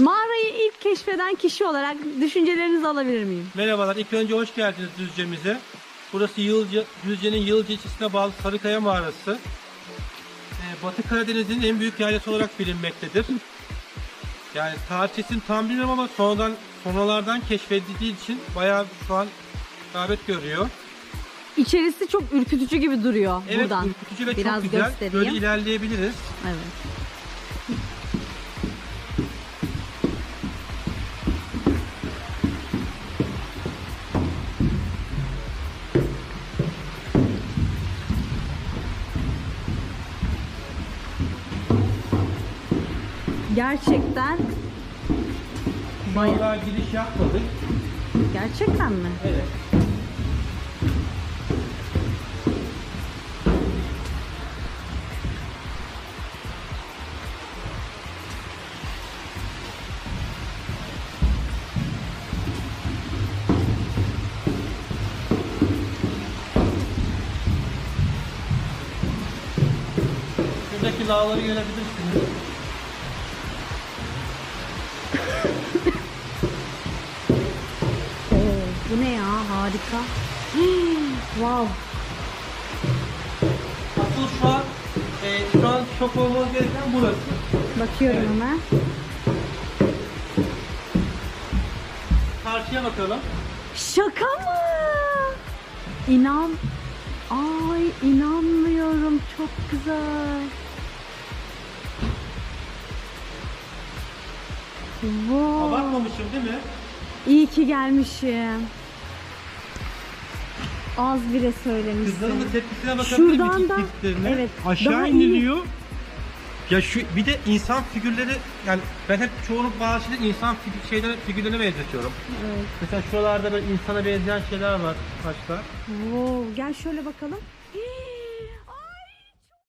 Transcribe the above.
Mağarayı ilk keşfeden kişi olarak düşüncelerinizi alabilir miyim? Merhabalar, ilk önce hoş geldiniz Düzce'mize. Burası Yılca, Düzce'nin Yılca ilçesine bağlı Sarıkaya Mağarası. Ee, Batı Karadeniz'in en büyük yaylası olarak bilinmektedir. Yani tarihçesini tam bilmiyorum ama sonradan sonralardan keşfedildiği için bayağı şu an rağbet görüyor. İçerisi çok ürkütücü gibi duruyor Evet, buradan. ürkütücü ve Biraz çok güzel. göstereyim. Böyle ilerleyebiliriz. Evet. Gerçekten Bayağı giriş yapmadık. gerçekten mi? Evet. Şuradaki lağları görebilirsiniz. Harika. wow. Asıl şu an e, şu an şok olmanız gereken burası. Bakıyorum Evet. hemen. Karşıya bakalım. Şaka mı? İnan. Ay inanmıyorum. Çok güzel. Wow. Abartmamışım değil mi? İyi ki gelmişim. Az bile söylemişsin. Kızların da tepkisine bakabilir Şuradan da- evet, Aşağı daha iniliyor. Ya şu bir de insan figürleri yani ben hep çoğunu bazı şeyleri insan figür, şeylere, figürlerine benzetiyorum. Evet. Mesela şuralarda böyle insana benzeyen şeyler var başka. Wow. Gel şöyle bakalım. Hii,